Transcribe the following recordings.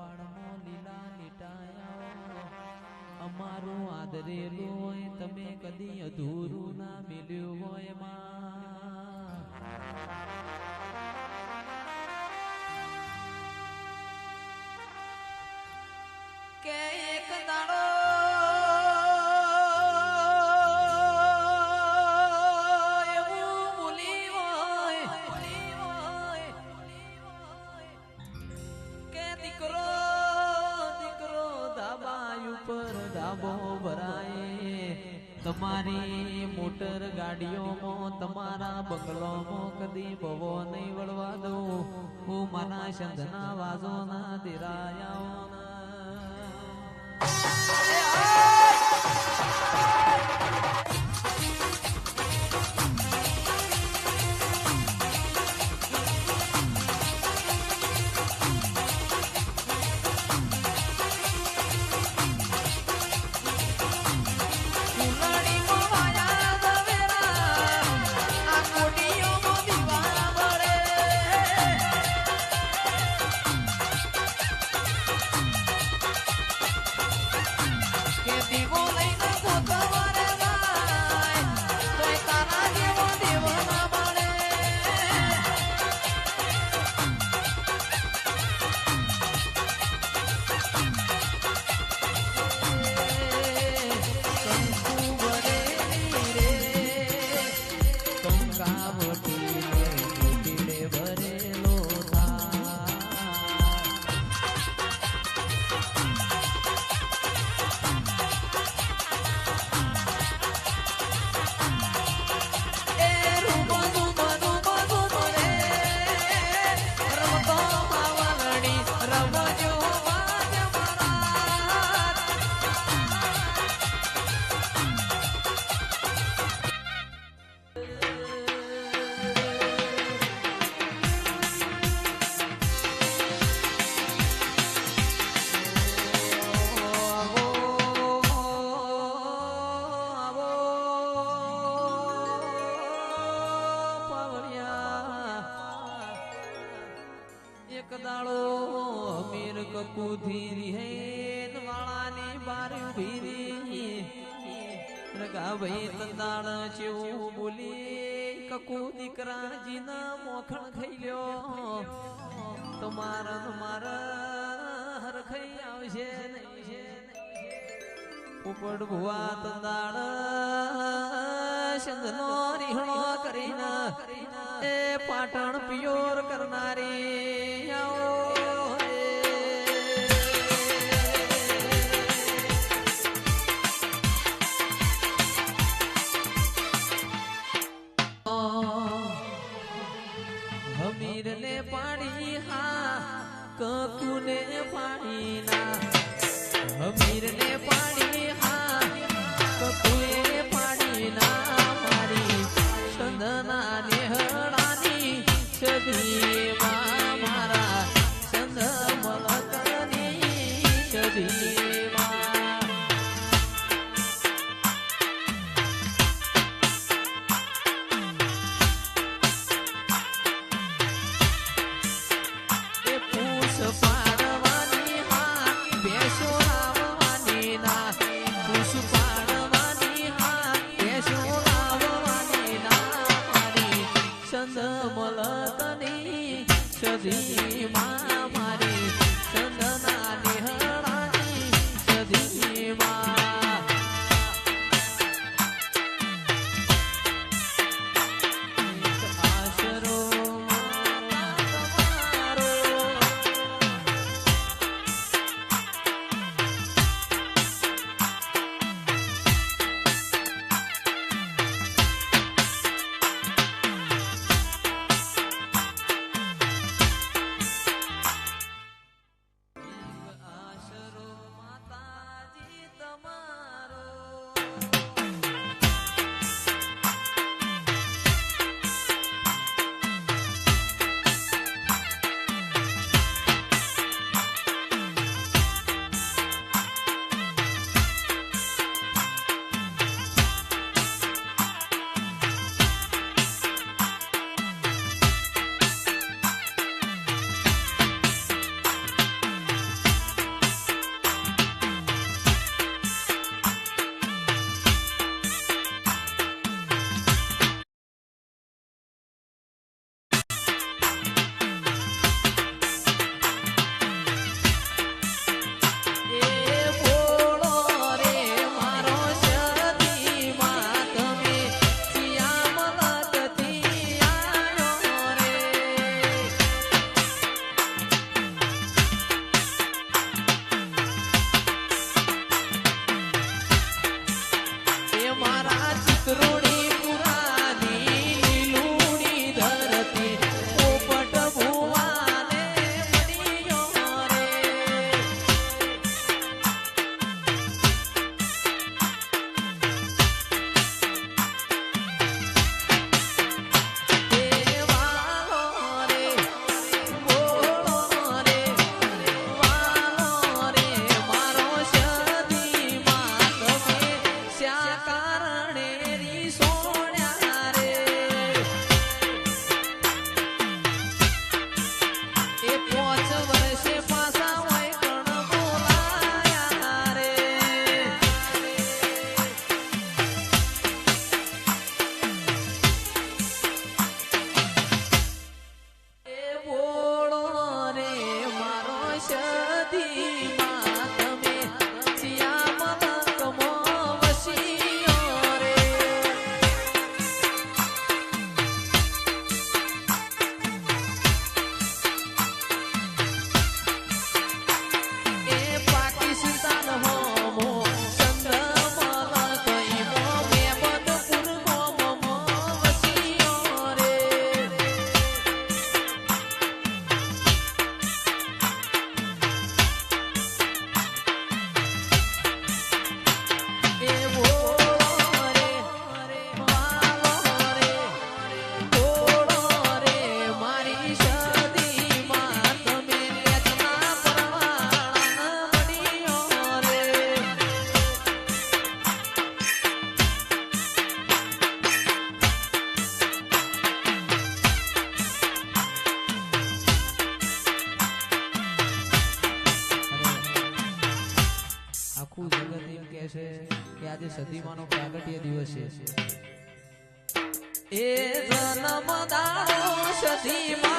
કપાળમાં લીલા લીટાયા. અમારું આદરેલું હોય તમે કદી અધૂરું ના મેળ્યું હોયમાં. ગાડીઓમાં તમારા બંગલોમાં કદી ભવો નહીં વળવા દઉં. હું મારા શંધના વાજોના દિરાયાઓના તંદાળ જેવું બોલી, કકુ દીકરાજીના મોખણ ખાઈ લ્યો તમારા મારા મારા હરખાઈ આવશે પોપટ ભુવા તંદાળ શંખનો રીહણો કરીને, એ પાટણ પિયોર કરનારી, આવો એ જન્મ દાડો સદી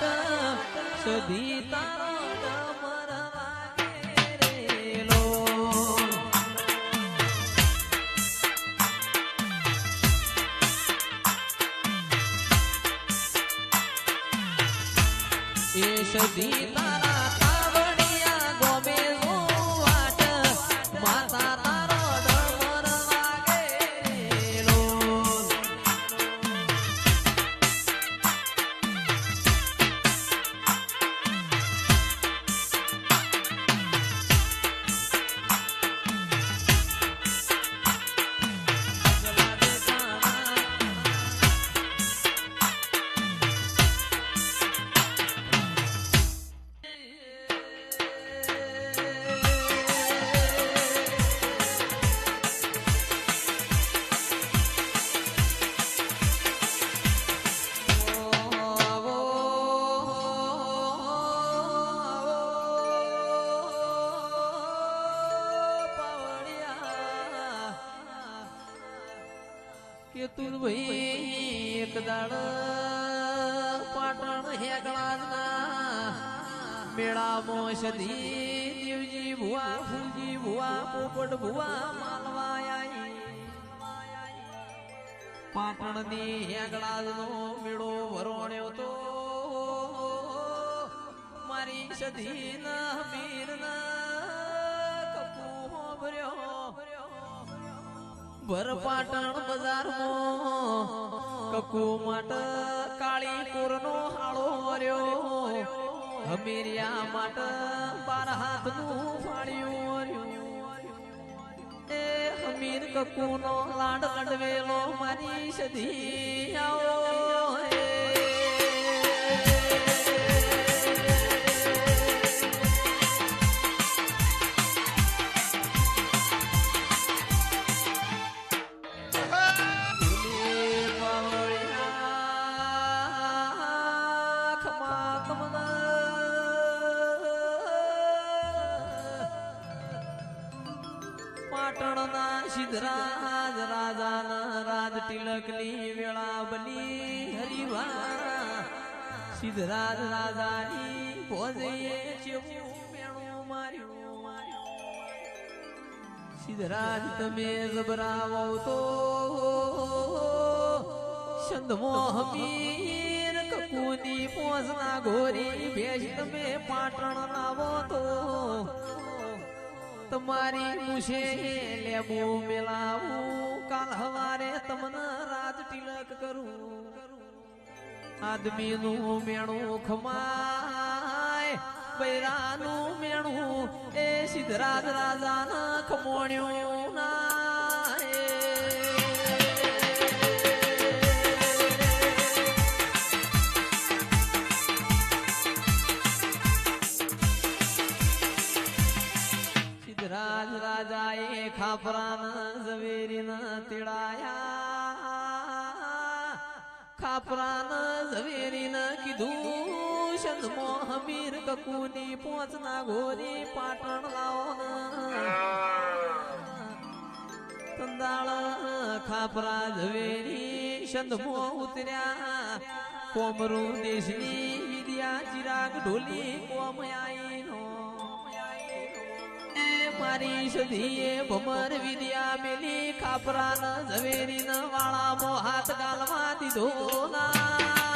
વાટ સધી તારો ડમર મેળામાં દેવજી ભુવા ફૂલજી ભુવા પોપટ ભુવા માલવાયા પાટણની હેગળાનો મેળો વરોણ્યો તો મારી સધીના મીરના કપુ ભર્યો ભર પાટણ બજારમાં કકુ માટ કાળી કોરનો હાળો વર્યો હમીરિયા માટે બાર હાથનું ફાળ્યું વર્યું એ હમીર કકુનો લાડ લડવેલો મારી સધી આવો સિદ્ધરાજ રાજાના રાજ તિલકની વેળા બની હરિવા સિદ્ધરાજ રાજાની ભોજયે ચેવું મેણું માર્યું. સિદ્ધરાજ તમે જબરાવો તો સંધમો હમીર કકુની પોસના ઘોરી ભેજ તમે પાટણ લાવો તો તમારી મુશે લેબો મેલાવું. કાલ હવારે તમને રાજ તિલક કરું. આદમીનું મેણું ખમાય બૈરાનું મેણું. એ સિદ્ધરાજ રાજાના ખમોણ્યું ના खापरान जवेरीन तिळाया. खापरान जवेरीन किधू मोहमीर ककुनी पोचना घोरी पाटण लावून. संदाळ खापरा झवेरी शंदमो उतऱ्या. कोमरू देशनी विद्या चिराग ढोली कोमयाई नो મારી સધીએ ભમર વિદ્યા મેલી ખાપરા ન ઝવેરી ન વાળામો હાથ ગાલવા દીધો ના.